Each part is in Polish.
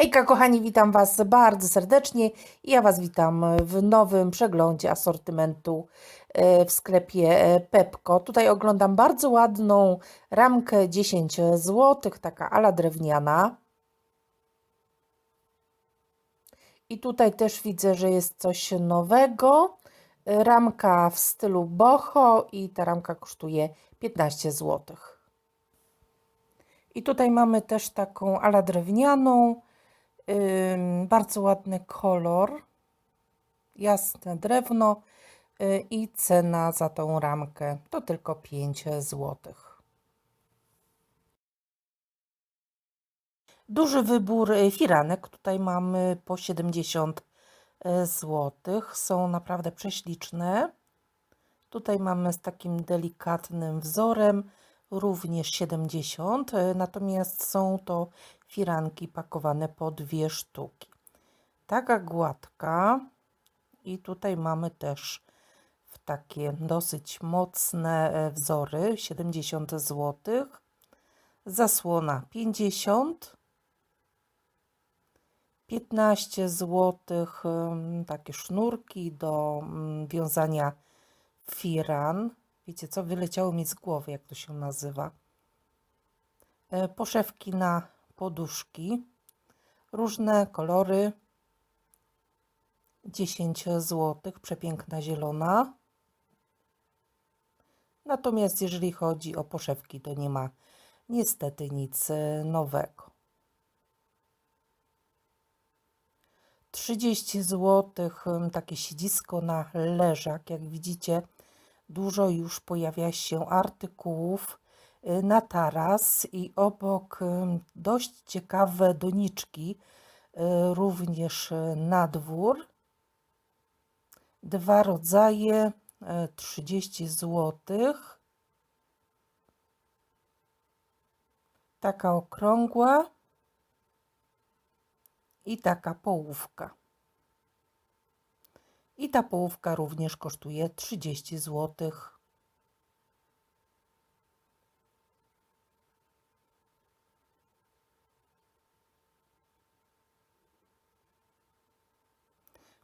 Hejka kochani, witam Was bardzo serdecznie i ja Was witam w nowym przeglądzie asortymentu e, w sklepie e, Pepko. Tutaj oglądam bardzo ładną ramkę 10 zł, taka ala drewniana. I tutaj też widzę, że jest coś nowego. Ramka w stylu boho i ta ramka kosztuje 15 zł. I tutaj mamy też taką ala drewnianą, bardzo ładny kolor, jasne drewno y, i cena za tą ramkę to tylko 5 zł. Duży wybór y, firanek, tutaj mamy po 70 y, zł, są naprawdę prześliczne. Tutaj mamy z takim delikatnym wzorem, również 70, natomiast są to firanki pakowane po dwie sztuki. Taka gładka i tutaj mamy też w takie dosyć mocne e, wzory 70 zł. Zasłona 50 15 zł takie sznurki do mm, wiązania firan. Wiecie co, wyleciało mi z głowy, jak to się nazywa. E, poszewki na poduszki, różne kolory, 10 zł, przepiękna zielona. Natomiast jeżeli chodzi o poszewki, to nie ma niestety nic e, nowego. 30 zł, takie siedzisko na leżak. Jak widzicie, dużo już pojawia się artykułów Y, na taras i obok y, dość ciekawe doniczki, y, również na dwór. Dwa rodzaje, 30 zł. Taka okrągła i taka połówka. I ta połówka również kosztuje 30 złotych.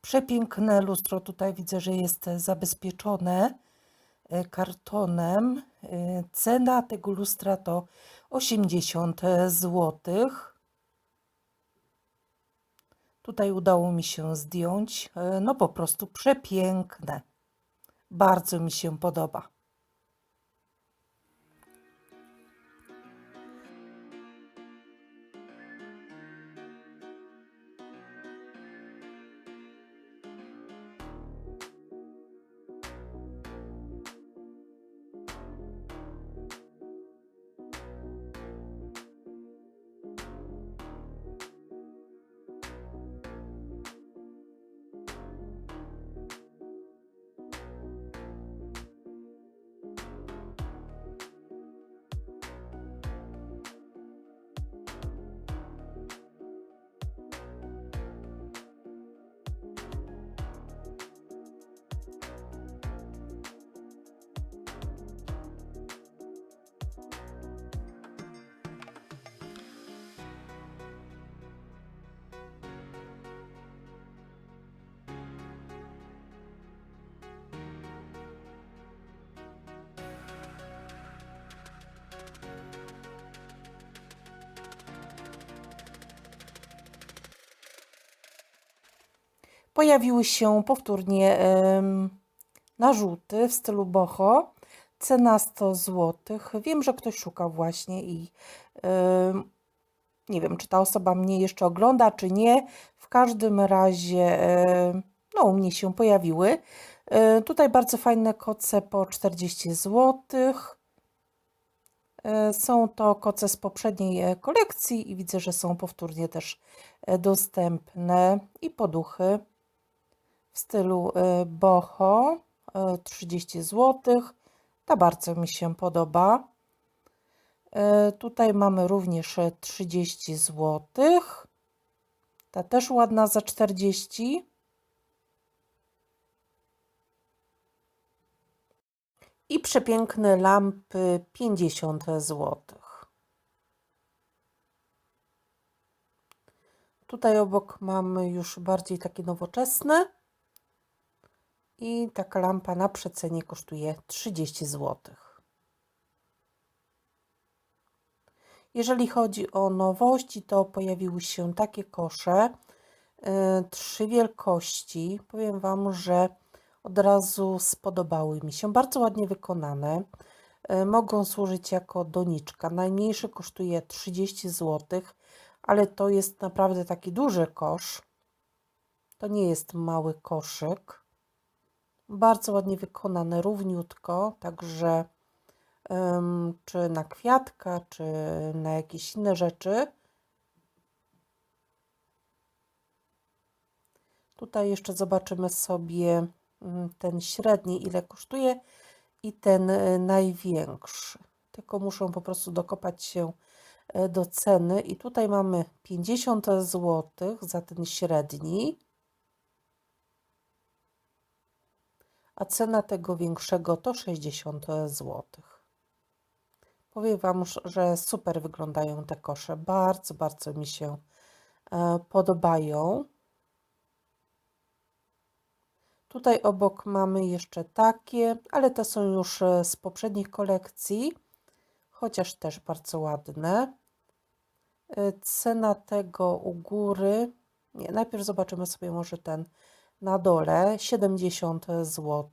Przepiękne lustro. Tutaj widzę, że jest zabezpieczone e, kartonem. E, cena tego lustra to 80 zł. Tutaj udało mi się zdjąć. E, no po prostu przepiękne. Bardzo mi się podoba. Pojawiły się powtórnie narzuty w stylu boho. Cena 100 zł. Wiem, że ktoś szuka właśnie i nie wiem, czy ta osoba mnie jeszcze ogląda, czy nie. W każdym razie no, u mnie się pojawiły. E, tutaj bardzo fajne koce po 40 zł. E, są to koce z poprzedniej e, kolekcji i widzę, że są powtórnie też dostępne i poduchy w stylu y, boho 30 y, zł. Ta bardzo mi się podoba. Y, tutaj mamy również 30 zł. Ta też ładna za 40. I przepiękne lampy 50 zł. Tutaj obok mamy już bardziej takie nowoczesne. I taka lampa na przecenie kosztuje 30 zł. Jeżeli chodzi o nowości, to pojawiły się takie kosze, yy, trzy wielkości. Powiem Wam, że od razu spodobały mi się. Bardzo ładnie wykonane. Yy, mogą służyć jako doniczka. Najmniejszy kosztuje 30 zł, ale to jest naprawdę taki duży kosz. To nie jest mały koszyk. Bardzo ładnie wykonane, równiutko, także czy na kwiatka, czy na jakieś inne rzeczy. Tutaj jeszcze zobaczymy sobie mm, ten średni, ile kosztuje i ten e, największy. Tylko muszę po prostu dokopać się e, do ceny i tutaj mamy 50 zł za ten średni. A cena tego większego to 60 zł. Powiem Wam, że super wyglądają te kosze. Bardzo, bardzo mi się e, podobają. Tutaj obok mamy jeszcze takie, ale te są już e, z poprzednich kolekcji, chociaż też bardzo ładne. E, cena tego u góry, nie, najpierw zobaczymy sobie może ten na dole, 70 zł.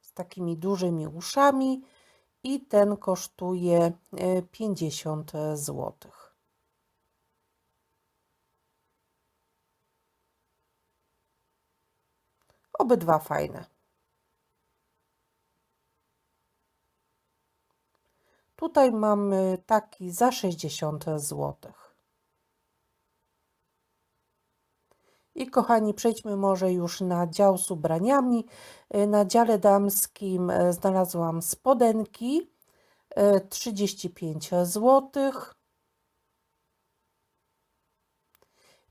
Z takimi dużymi uszami i ten kosztuje 50 zł. Obydwa fajne. Tutaj mamy taki za 60 zł. I kochani, przejdźmy może już na dział z ubraniami. Y, na dziale damskim y, znalazłam spodenki 35 zł.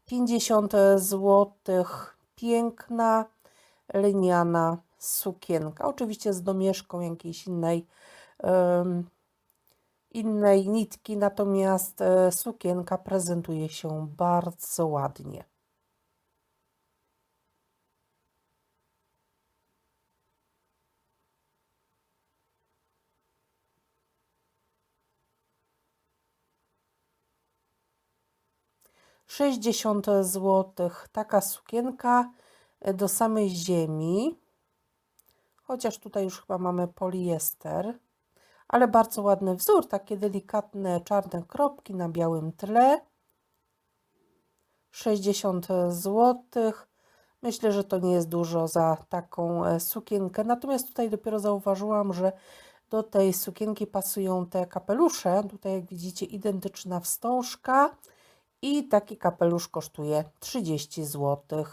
50 zł piękna liniana sukienka. Oczywiście z domieszką jakiejś innej um, innej nitki, natomiast e, sukienka prezentuje się bardzo ładnie. 60 zł taka sukienka e, do samej ziemi. Chociaż tutaj już chyba mamy poliester. Ale bardzo ładny wzór, takie delikatne czarne kropki na białym tle. 60 zł. Myślę, że to nie jest dużo za taką e, sukienkę. Natomiast tutaj dopiero zauważyłam, że do tej sukienki pasują te kapelusze. Tutaj jak widzicie identyczna wstążka i taki kapelusz kosztuje 30 zł.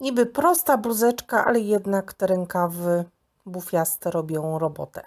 Niby prosta bluzeczka, ale jednak te rękawy bufiaste robią robotę.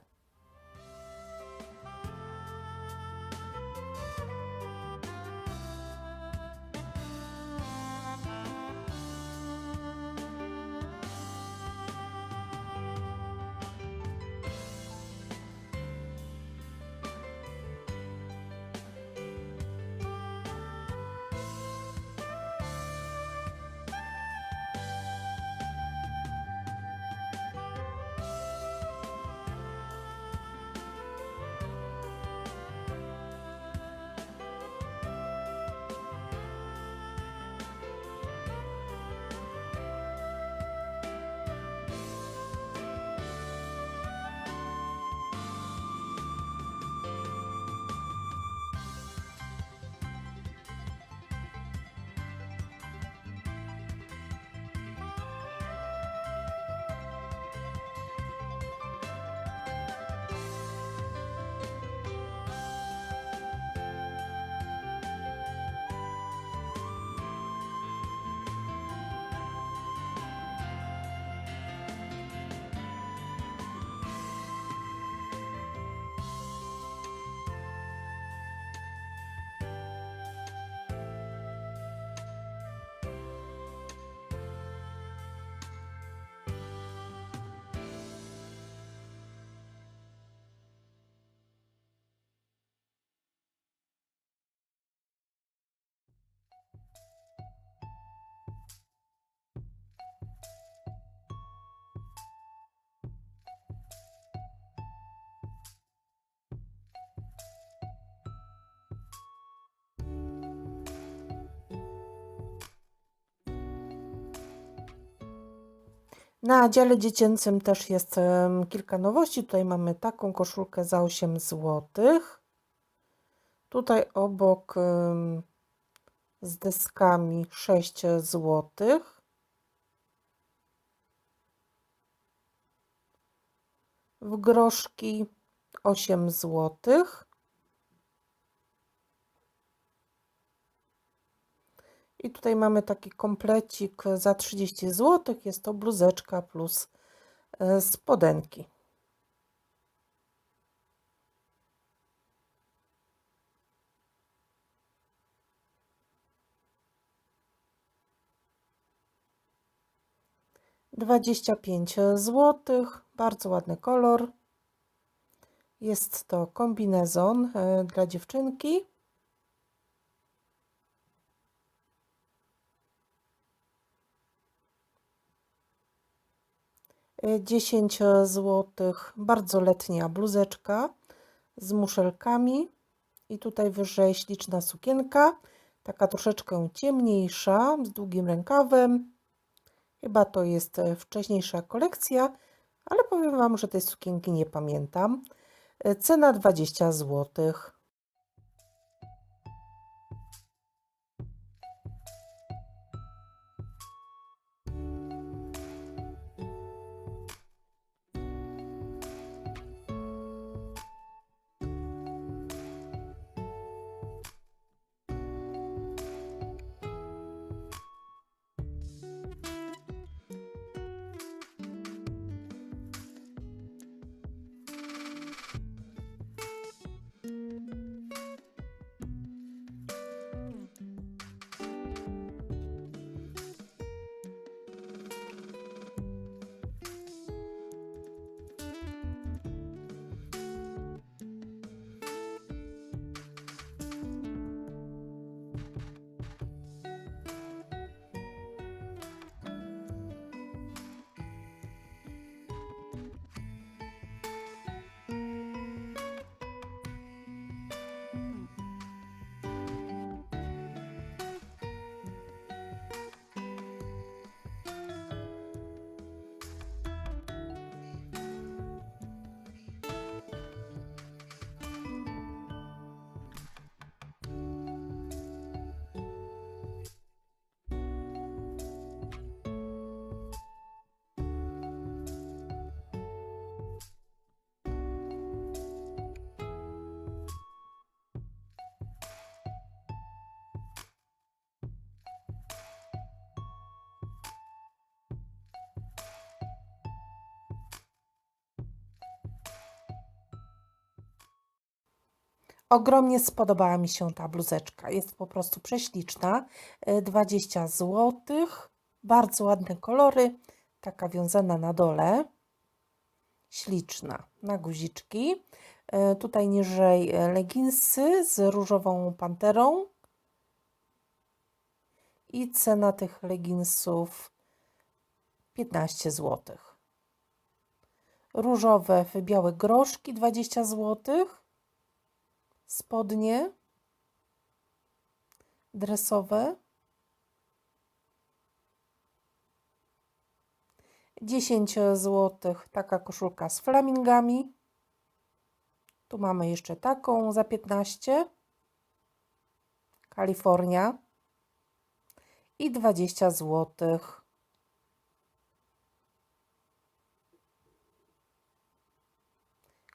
Na dziale dziecięcym też jest kilka nowości. Tutaj mamy taką koszulkę za 8 zł. Tutaj obok z deskami 6 zł. W groszki 8 zł. I tutaj mamy taki komplecik za 30 zł. Jest to bluzeczka plus e, spodenki. Dwadzieścia pięć złotych, bardzo ładny kolor. Jest to kombinezon e, dla dziewczynki. 10 zł. Bardzo letnia bluzeczka z muszelkami. I tutaj wyżej śliczna sukienka. Taka troszeczkę ciemniejsza, z długim rękawem. Chyba to jest e, wcześniejsza kolekcja, ale powiem Wam, że tej sukienki nie pamiętam. E, Cena 20 złotych. Ogromnie spodobała mi się ta bluzeczka. Jest po prostu prześliczna. E, 20 zł. Bardzo ładne kolory. Taka wiązana na dole. Śliczna. Na guziczki. E, Tutaj niżej e, leginsy z różową panterą. I cena tych leginsów 15 zł. Różowe w białe groszki 20 złotych spodnie dresowe. 10 zł taka koszulka z flamingami. Tu mamy jeszcze taką za 15. Kalifornia. I 20 zł.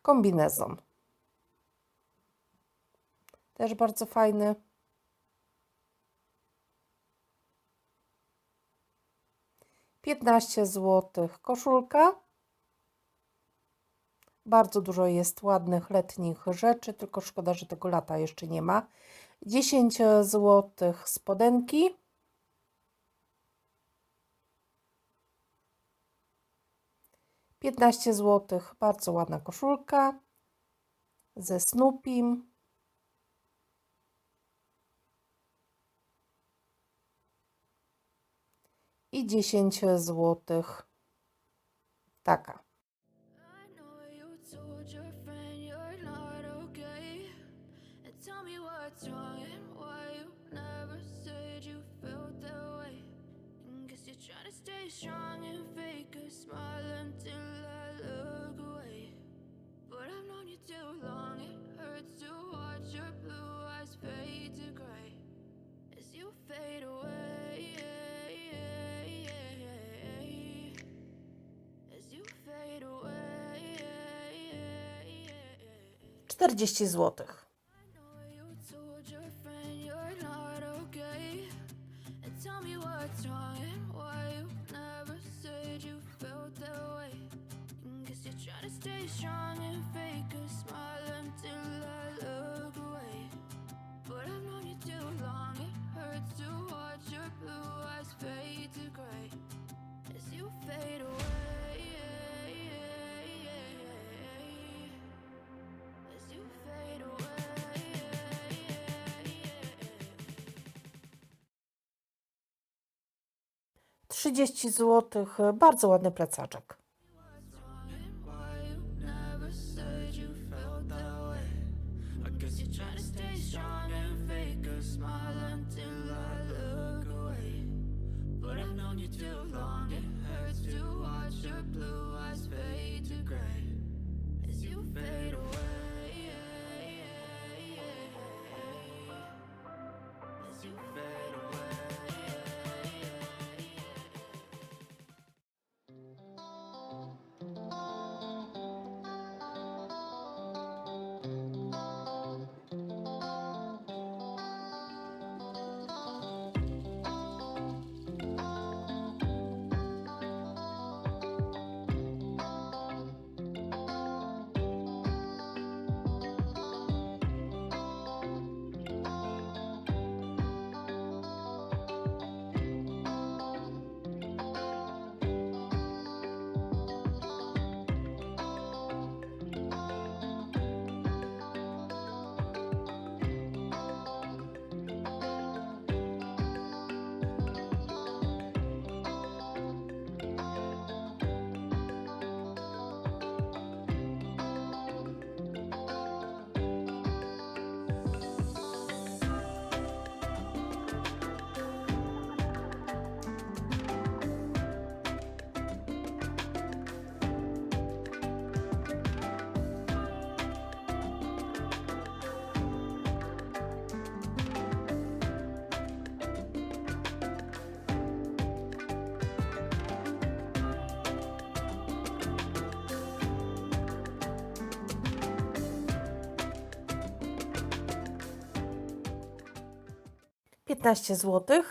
Kombinezon. Też bardzo fajny. Piętnaście złotych koszulka. Bardzo dużo jest ładnych letnich rzeczy, tylko szkoda, że tego lata jeszcze nie ma. 10 złotych spodenki. Piętnaście złotych, bardzo ładna koszulka ze Snoopim. But I've known you too long, it hurts to watch 40 zł. 30 zł. Bardzo ładny plecaczek. 15 zł.